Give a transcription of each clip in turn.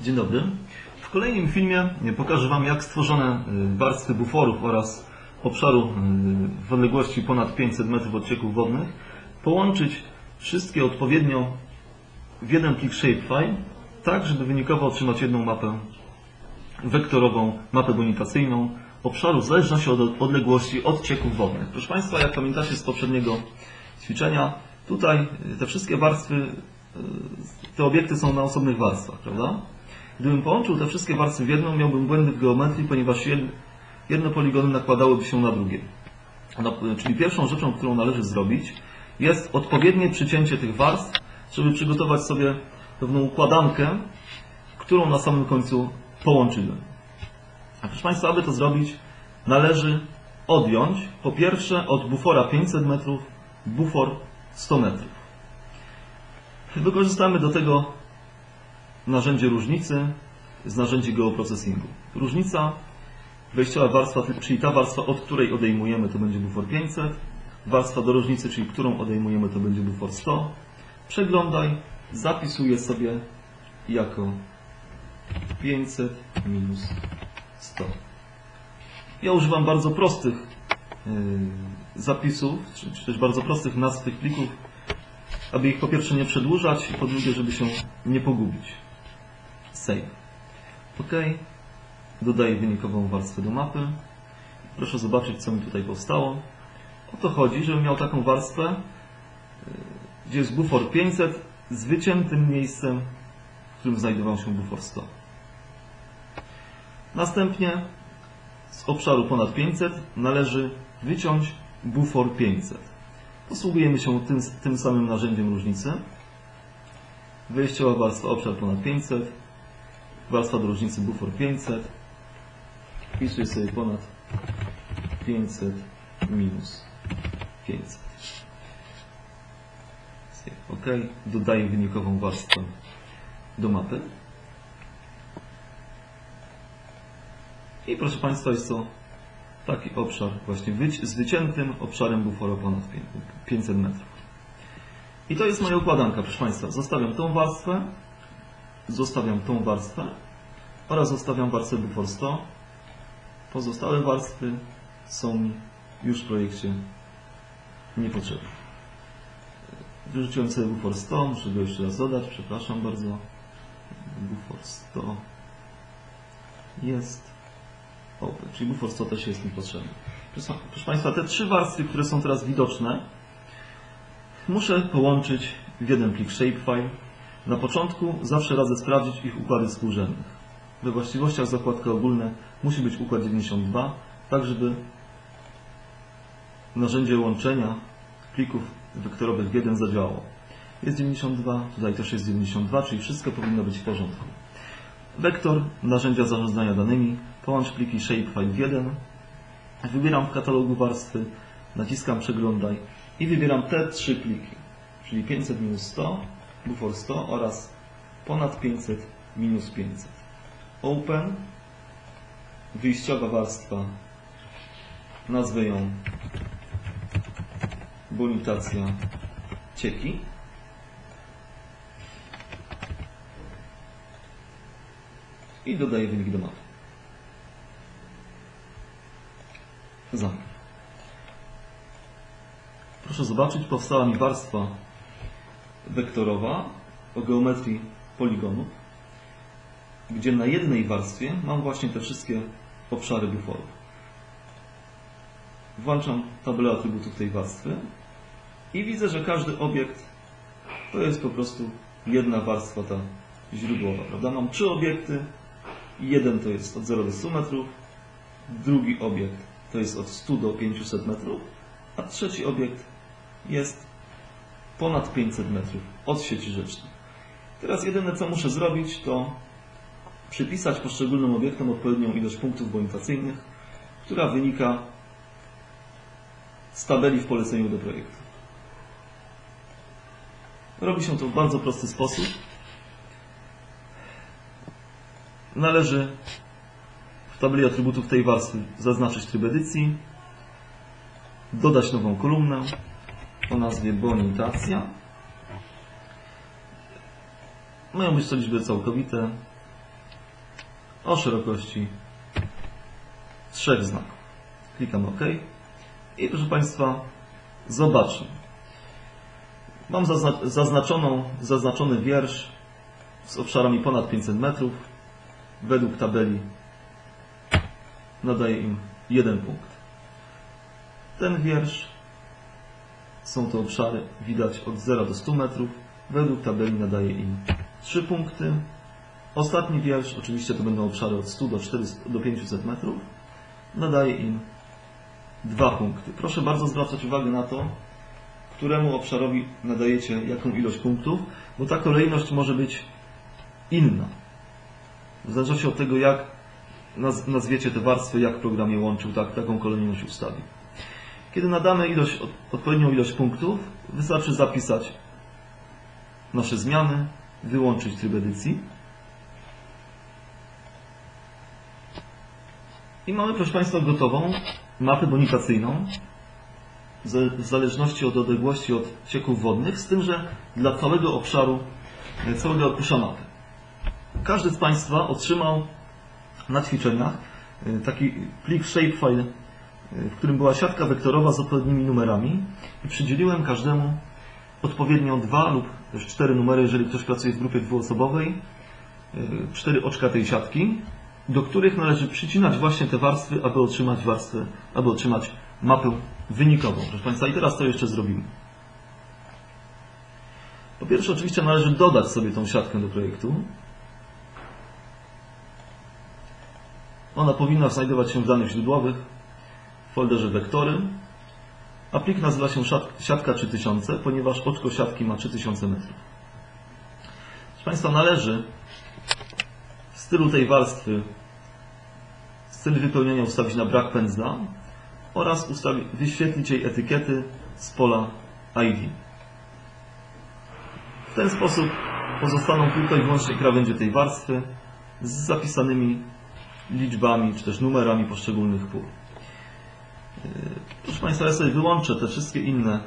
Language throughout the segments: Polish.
Dzień dobry. W kolejnym filmie pokażę Wam, jak stworzone y, warstwy buforów oraz obszaru y, w odległości ponad 500 metrów odcieków wodnych połączyć wszystkie odpowiednio w jeden plik shapefile, tak żeby wynikowo otrzymać jedną mapę wektorową, mapę bonitacyjną obszaru w zależności od odległości odcieków wodnych. Proszę Państwa, jak pamiętacie z poprzedniego ćwiczenia, tutaj te wszystkie warstwy, y, te obiekty są na osobnych warstwach, prawda? Gdybym połączył te wszystkie warstwy w jedną, miałbym błędy w geometrii, ponieważ jed- jedne poligony nakładałyby się na drugie. No, czyli pierwszą rzeczą, którą należy zrobić, jest odpowiednie przycięcie tych warstw, żeby przygotować sobie pewną układankę, którą na samym końcu połączymy. A proszę Państwa, aby to zrobić, należy odjąć po pierwsze od bufora 500 metrów bufor 100 metrów. Wykorzystamy do tego narzędzie różnicy z narzędzi geoprocessingu. Różnica, wejściowa warstwa, czyli ta warstwa, od której odejmujemy, to będzie bufor 500. Warstwa do różnicy, czyli którą odejmujemy, to będzie bufor 100. Przeglądaj, zapisuję sobie jako 500 minus 100. Ja używam bardzo prostych yy, zapisów, czy też bardzo prostych nazw tych plików, aby ich po pierwsze nie przedłużać i po drugie, żeby się nie pogubić. Save. OK. Dodaję wynikową warstwę do mapy. Proszę zobaczyć, co mi tutaj powstało. O to chodzi, żebym miał taką warstwę, yy, gdzie jest bufor 500 z wyciętym miejscem, w którym znajdował się bufor 100. Następnie z obszaru ponad 500 należy wyciąć bufor 500. Posługujemy się tym, tym samym narzędziem różnicy. Wyjściowa warstwa obszar ponad 500, warstwa do różnicy bufor 500. Wpisuję sobie ponad 500 minus 500. OK. Dodaję wynikową warstwę do mapy. I proszę Państwa, jest to taki obszar właśnie z wyciętym obszarem bufora ponad pię- 500 metrów. I to jest moja układanka, proszę Państwa. Zostawiam tą warstwę, zostawiam tą warstwę oraz zostawiam warstwę bufor 100. Pozostałe warstwy są mi już w projekcie niepotrzebne. Wyrzuciłem sobie bufor 100, muszę go jeszcze raz dodać, przepraszam bardzo. Bufor 100 jest open, czyli bufor 100 też jest mi potrzebny. Proszę, Państwa, te trzy warstwy, które są teraz widoczne, muszę połączyć w jeden plik shapefile. Na początku zawsze radzę sprawdzić ich układy współrzędnych. We właściwościach zakładka ogólne musi być układ 92, tak żeby narzędzie łączenia plików wektorowych w jeden zadziałało. Jest 92, tutaj też jest 92, czyli wszystko powinno być w porządku. Wektor, narzędzia zarządzania danymi, połącz pliki shapefile w jeden. Wybieram w katalogu warstwy, naciskam przeglądaj i wybieram te trzy pliki, czyli 500 minus 100, bufor 100 oraz ponad 500 minus 500. Open, wyjściowa warstwa, nazwę ją bonitacja cieki. i dodaję wynik do mapy. Zamknę. Proszę zobaczyć, powstała mi warstwa wektorowa o geometrii poligonów, gdzie na jednej warstwie mam właśnie te wszystkie obszary buforów. Włączam tabelę atrybutów tej warstwy i widzę, że każdy obiekt to jest po prostu jedna warstwa ta źródłowa, prawda? Mam trzy obiekty, Jeden to jest od 0 do 100 metrów, drugi obiekt to jest od 100 do 500 metrów, a trzeci obiekt jest ponad 500 metrów od sieci rzecznej. Teraz jedyne co muszę zrobić to przypisać poszczególnym obiektom odpowiednią ilość punktów bonitacyjnych, która wynika z tabeli w poleceniu do projektu. Robi się to w bardzo prosty sposób. Należy w tabeli atrybutów tej warstwy zaznaczyć tryb edycji, dodać nową kolumnę o nazwie bonitacja. Mają być to liczby całkowite. O szerokości trzech znaków. Klikam OK i proszę Państwa, zobaczmy. Mam zazna- zaznaczoną, zaznaczony wiersz z obszarami ponad 500 metrów. Według tabeli nadaję im jeden punkt. Ten wiersz są to obszary, widać od 0 do 100 metrów. Według tabeli nadaję im 3 punkty. Ostatni wiersz, oczywiście to będą obszary od 100 do, 400, do 500 metrów. Nadaję im 2 punkty. Proszę bardzo zwracać uwagę na to, któremu obszarowi nadajecie jaką ilość punktów, bo ta kolejność może być inna. W zależności od tego, jak naz- nazwiecie te warstwy, jak program je łączył, tak, taką kolejność ustawi. Kiedy nadamy ilość, od- odpowiednią ilość punktów, wystarczy zapisać nasze zmiany, wyłączyć tryb edycji. I mamy, proszę Państwa, gotową mapę bonitacyjną, w zależności od odległości od cieków wodnych, z tym, że dla całego obszaru, e, całego arkusza mapy. Każdy z Państwa otrzymał na ćwiczeniach e, taki plik shapefile, e, w którym była siatka wektorowa z odpowiednimi numerami i przydzieliłem każdemu odpowiednio dwa lub też cztery numery, jeżeli ktoś pracuje w grupie dwuosobowej, cztery oczka tej siatki, do których należy przycinać właśnie te warstwy, aby otrzymać warstwę, aby otrzymać mapę wynikową. Proszę Państwa, i teraz to jeszcze zrobimy. Po pierwsze, oczywiście należy dodać sobie tą siatkę do projektu. Ona powinna znajdować się w danych źródłowych w folderze wektory, a plik nazywa się siat- siatka 3000, ponieważ oczko siatki ma 3000 metrów. Proszę Państwa, należy stylu tej warstwy styl wypełnienia ustawić na brak pędzla oraz ustawi, wyświetlić jej etykiety z pola ID. W ten sposób pozostaną tylko i wyłącznie krawędzie tej warstwy z zapisanymi liczbami czy też numerami poszczególnych pól. Yy, Proszę Państwa, ja sobie wyłączę te wszystkie inne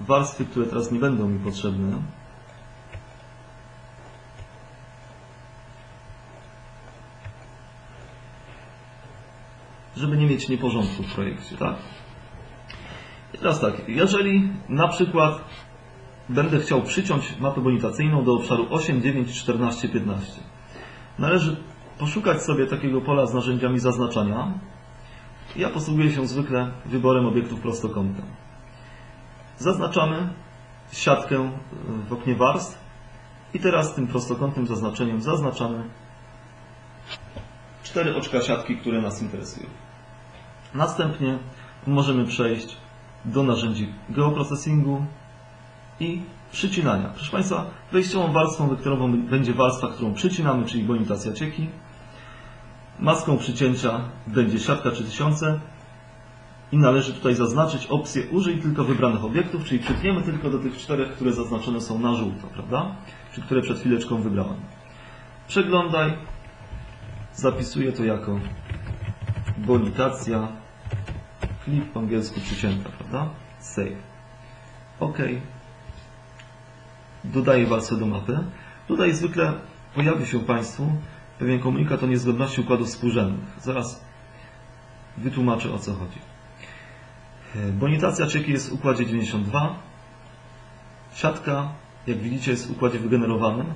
warstwy, które teraz nie będą mi potrzebne. Żeby nie mieć nieporządku w projekcie, tak? I teraz tak, jeżeli na przykład będę chciał przyciąć mapę bonitacyjną do obszaru 8, 9, 14, 15, należy poszukać sobie takiego pola z narzędziami zaznaczania. Ja posługuję się zwykle wyborem obiektów prostokątem. Zaznaczamy siatkę w oknie warstw i teraz tym prostokątnym zaznaczeniem zaznaczamy cztery oczka siatki, które nas interesują. Następnie możemy przejść do narzędzi geoprocessingu i przycinania. Proszę Państwa, wejściową warstwą wektorową będzie warstwa, którą przycinamy, czyli bonitacja cieki. Maską przycięcia będzie siatka 3000 i należy tutaj zaznaczyć opcję użyj tylko wybranych obiektów, czyli przytniemy tylko do tych czterech, które zaznaczone są na żółto, prawda? Czy które przed chwileczką wybrałem. Przeglądaj, zapisuję to jako bonitacja, klip po angielsku przycięta, prawda? Save. OK. Dodaję warstwę do mapy. Tutaj zwykle pojawi się Państwu pewien komunikat o niezgodności układów współrzędnych. Zaraz wytłumaczę o co chodzi. Bonitacja czeki jest w układzie 92. Siatka, jak widzicie, jest w układzie wygenerowanym.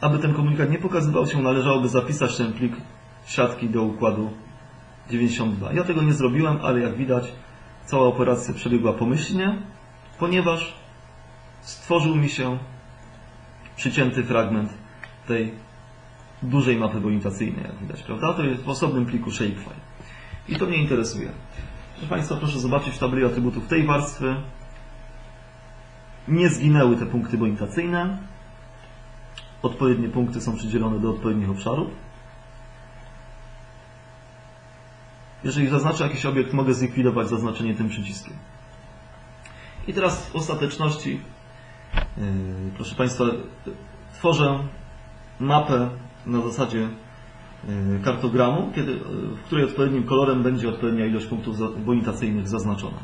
Aby ten komunikat nie pokazywał się, należałoby zapisać ten plik siatki do układu 92. Ja tego nie zrobiłem, ale jak widać, cała operacja przebiegła pomyślnie, ponieważ stworzył mi się przycięty fragment tej dużej mapy bonitacyjnej, jak widać, prawda? To jest w osobnym pliku shapefile. I to mnie interesuje. Proszę Państwa, proszę zobaczyć w tabeli atrybutów tej warstwy. Nie zginęły te punkty bonitacyjne. Odpowiednie punkty są przydzielone do odpowiednich obszarów. Jeżeli zaznaczę jakiś obiekt, mogę zlikwidować zaznaczenie tym przyciskiem. I teraz w ostateczności, yy, proszę Państwa, tworzę mapę na zasadzie yy, kartogramu, kiedy, yy, w której odpowiednim kolorem będzie odpowiednia ilość punktów za- bonitacyjnych zaznaczona.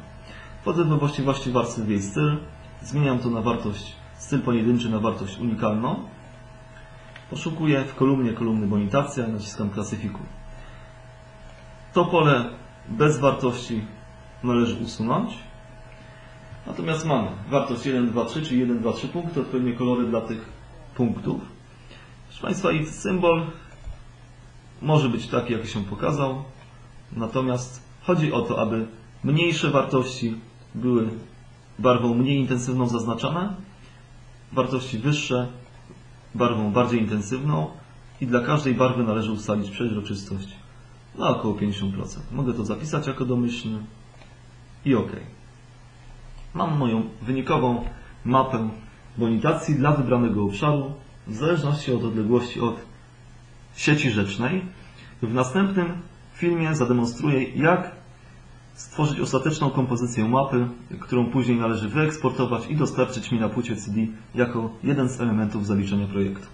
Wchodzę we właściwości warstwy w jej styl, zmieniam to na wartość styl pojedynczy na wartość unikalną. Poszukuję w kolumnie kolumny bonitacja naciskam klasyfikuj. To pole bez wartości należy usunąć. Natomiast mamy wartość 1, 2, 3, czyli 1, 2, 3 punkty, odpowiednie kolory dla tych punktów. Proszę Państwa, i symbol może być taki, jak się pokazał. Natomiast chodzi o to, aby mniejsze wartości były barwą mniej intensywną zaznaczone, wartości wyższe barwą bardziej intensywną i dla każdej barwy należy ustalić przeźroczystość na około 50%. Mogę to zapisać jako domyślny i OK. Mam moją wynikową mapę bonitacji dla wybranego obszaru w zależności od odległości od sieci rzecznej. W następnym filmie zademonstruję, jak stworzyć ostateczną kompozycję mapy, którą później należy wyeksportować i dostarczyć mi na płycie CD jako jeden z elementów zaliczenia projektu.